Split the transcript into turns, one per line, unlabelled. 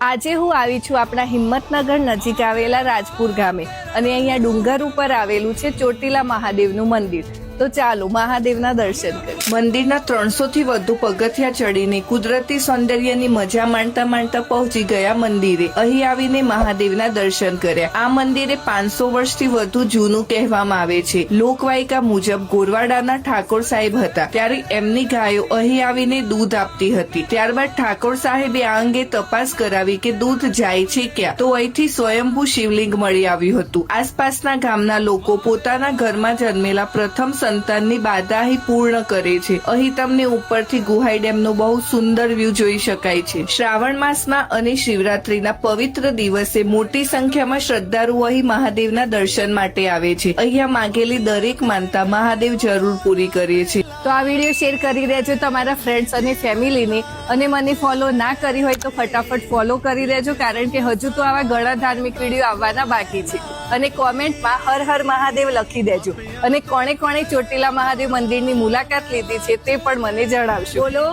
આજે હું આવી છું આપણા હિંમતનગર નજીક આવેલા રાજપુર ગામે અને અહીંયા ડુંગર ઉપર આવેલું છે ચોટીલા મહાદેવનું મંદિર. તો ચાલો મહાદેવના દર્શન કરીએ. મંદિરના ત્રણસો થી વધુ પગથિયા ચડીને કુદરતી સૌંદર્યની મજા માણતા માણતા પહોંચી ગયા મંદિરે. અહીં આવીને મહાદેવના દર્શન કર્યા. આ મંદિરે પાંચસો વર્ષથી વધુ જૂનું કહેવામાં આવે છે. લોકવાયકા મુજબ ગોરવાડાના ઠાકોર સાહેબ હતા. ત્યારે એમની ગાયો અહીં આવીને દૂધ આપતી હતી. ત્યારબાદ ઠાકોર સાહેબે આ અંગે તપાસ કરાવી કે દૂધ જાય છે ક્યાં. તો અહીંથી સ્વયંભૂ શિવલિંગ મળી આવ્યું હતું. આસપાસના ગામના લોકો પોતાના ઘરમાં જન્મેલા પ્રથમ સંતાનની બાદાહી પૂર્ણ કરે છે. અહીં તમને ઉપરથી ગુહાઈ ડેમનો બહુ સુંદર વ્યૂ જોઈ શકાય છે. શ્રાવણ માસમાં અને શિવરાત્રીના પવિત્ર દિવસે મોટી સંખ્યામાં શ્રદ્ધાળુઓ અહીં મહાદેવના દર્શન માટે આવે છે. અહીંયા માંગેલી દરેક માનતા મહાદેવ જરૂર પૂરી કરે છે. તો આ વીડિયો શેર કરી દેજો તમારા ફ્રેન્ડ્સ અને ફેમિલીને અને મને ફોલો ના કરી હોય તો ફટાફટ ફોલો કરી દેજો કારણ કે હજુ તો આવા ઘણા ધાર્મિક વીડિયો આવવાના બાકી છે. અને કોમેન્ટમાં હર હર મહાદેવ લખી દેજો. અને કોણે કોણે ચોટીલા મહાદેવ મંદિરની મુલાકાત લીધી છે તે પણ મને જણાવશો બોલો.